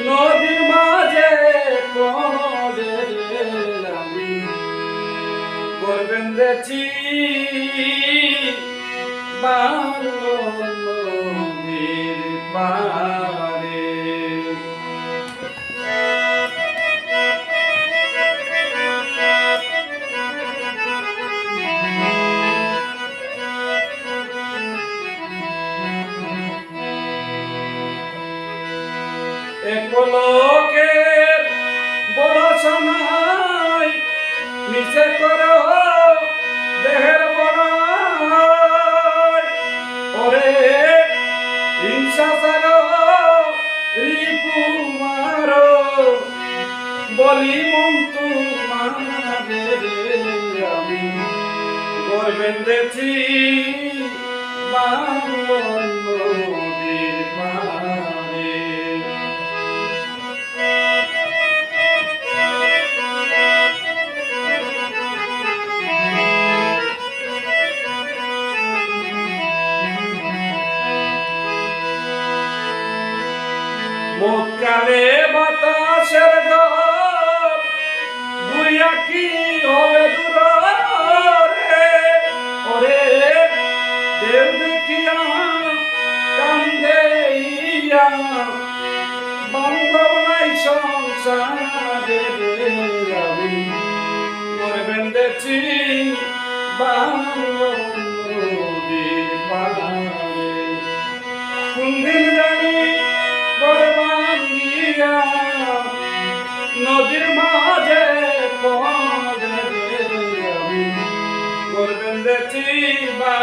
নদীর মাঝে করবেন দেখি বাংলা নদীর পাড় একলোকের ভরসা নাই নিচে করো দেহের বড়াই ওরে হিংসা সারো রিপু মারো, বলি মন্তু আমি করবেন দেখি মুখকালে বাতাসের ঝড় দুইয়া কি হবে দূরে ওরে দেব দেখিয়া কান্দে ইয়া। বান্ধব নাই সংসারে আমি বরবান দিয়া নদীর মাঝে আমি। করবেন দেখছি নদীর